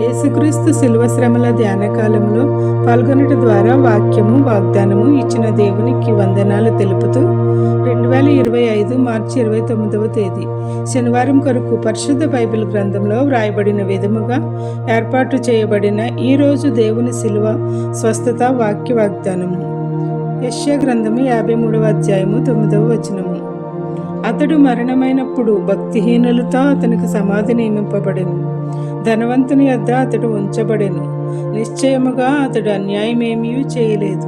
యేసుక్రీస్తు శిలువ శ్రమల ధ్యానకాలంలో పాల్గొనట ద్వారా వాక్యము వాగ్దానము ఇచ్చిన దేవునికి వందనాలు తెలుపుతూ రెండు వేల ఇరవై ఐదు మార్చి ఇరవై తొమ్మిదవ తేదీ శనివారం కొరకు పరిశుద్ధ బైబిల్ గ్రంథంలో వ్రాయబడిన విధముగా ఏర్పాటు చేయబడిన ఈ రోజు దేవుని శిలువ స్వస్థత వాక్య వాగ్దానము. యశ్య గ్రంథము యాభై మూడవ అధ్యాయము తొమ్మిదవ వచనం అతడు మరణమైనప్పుడు భక్తిహీనులతో అతనికి సమాధి నియమింపబడెను. ధనవంతుని వద్ద అతడు ఉంచబడెను. నిశ్చయముగా అతడు అన్యాయమేమీ చేయలేదు.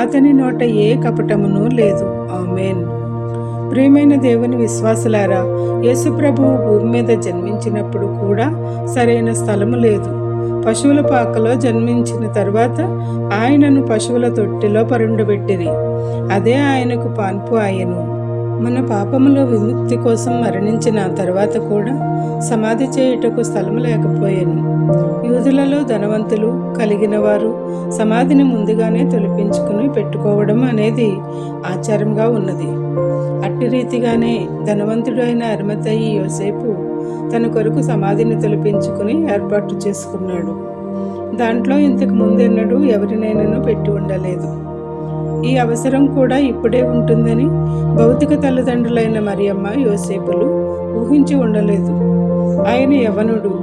అతని నోట ఏ కపటమును లేదు. ఆమెన్. ప్రియమైన దేవుని విశ్వాసులారా యేసుప్రభువు భూమి మీద జన్మించినప్పుడు కూడా సరైన స్థలము లేదు. పశువుల పాకలో జన్మించిన తర్వాత ఆయనను పశువుల తొట్టిలో పరుండబెట్టిరి. అదే ఆయనకు పాన్పు ఆయను. మన పాపములో విముక్తి కోసం మరణించిన తర్వాత కూడా సమాధి చేయుటకు స్థలము లేకపోయాను. యూదులలో ధనవంతులు కలిగిన వారు సమాధిని ముందుగానే తొలిపించుకుని పెట్టుకోవడం అనేది ఆచారంగా ఉన్నది. అట్టి రీతిగానే ధనవంతుడు అయిన అరిమతయ్యి యోసేపు తన కొరకు సమాధిని తొలిపించుకుని ఏర్పాటు చేసుకున్నాడు. దాంట్లో ఇంతకు ముందెన్నడూ ఎవరినైనాను పెట్టి ఉండలేదు. ఈ అవసరం కూడా ఇప్పుడే ఉంటుందని భౌతిక తల్లిదండ్రులైన మరియమ్మ యోసేపులు ఊహించి ఉండలేదు. ఆయన యవనుడు.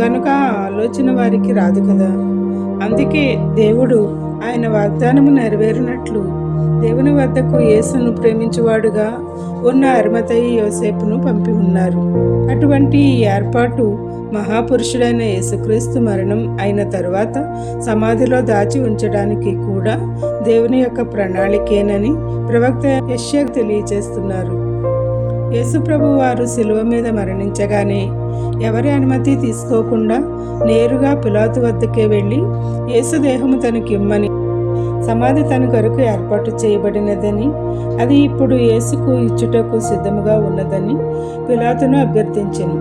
గనుక ఆ ఆలోచన వారికి రాదు కదా? అందుకే దేవుడు ఆయన వాగ్దానము నెరవేరినట్లు దేవుని వద్దకు యేసును ప్రేమించువాడుగా ఉన్న అరుమతయ్య యోసేపును పంపి ఉన్నారు. అటువంటి ఈ ఏర్పాటు మహాపురుషుడైన యేసుక్రీస్తు మరణం అయిన తరువాత సమాధిలో దాచి ఉంచడానికి కూడా దేవుని యొక్క ప్రణాళికేనని ప్రవక్త యశ్యకు తెలియచేస్తున్నారు యేసుప్రభు వారు శిలువ మీద మరణించగానే ఎవరి అనుమతి తీసుకోకుండా నేరుగా పిలాతు వద్దకే వెళ్ళి యేసుదేహము తనకి ఇమ్మని సమాధి తన కొరకు ఏర్పాటు చేయబడినదని అది ఇప్పుడు యేసుకు ఇచ్చుటకు సిద్ధముగా ఉన్నదని పిలాతును అభ్యర్థించెను.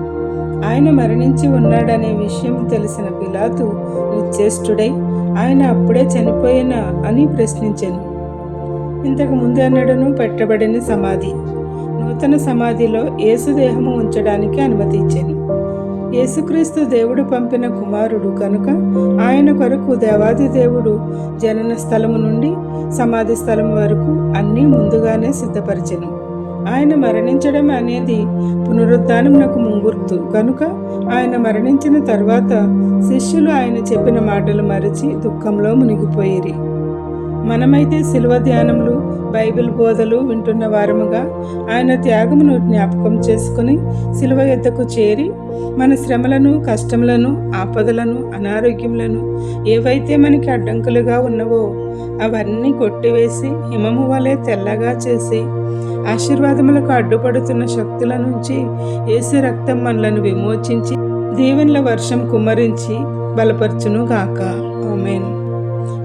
ఆయన మరణించి ఉన్నాడనే విషయం తెలిసిన పిలాతు నిశ్చేష్టుడై ఆయన అప్పుడే చనిపోయినా అని ప్రశ్నించాను. ఇంతకు ముందు అన్నడను పెట్టబడిన సమాధి నూతన సమాధిలో యేసుదేహము ఉంచడానికి అనుమతించాను యేసుక్రీస్తు దేవుడు పంపిన కుమారుడు కనుక ఆయన కొరకు దేవాది దేవుడు జనన స్థలము నుండి సమాధి స్థలం వరకు అన్నీ ముందుగానే సిద్ధపరిచెను. ఆయన మరణించడం అనేది పునరుద్ధానమునకు ముంగుర్తు. కనుక ఆయన మరణించిన తర్వాత శిష్యులు ఆయన చెప్పిన మాటలు మరచి దుఃఖంలో మునిగిపోయిరి. మనమైతే శిలువ ధ్యానములు బైబిల్ బోధలు వింటున్న వారముగా ఆయన త్యాగమును జ్ఞాపకం చేసుకుని శిలువ ఎద్దకు చేరి మన శ్రమలను కష్టములను ఆపదలను అనారోగ్యములను ఏవైతే మనకి అడ్డంకులుగా ఉన్నవో అవన్నీ కొట్టివేసి హిమము వలె తెల్లగా చేసి ఆశీర్వాదములకు అడ్డుపడుతున్న శక్తుల నుంచి ఏసు రక్తం మనలను విమోచించి దీవెనల వర్షం కుమ్మరించి బలపరచును గాక ఆమెన్.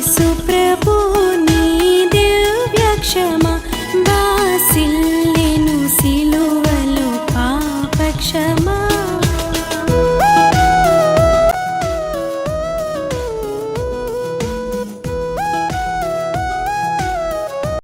isso pra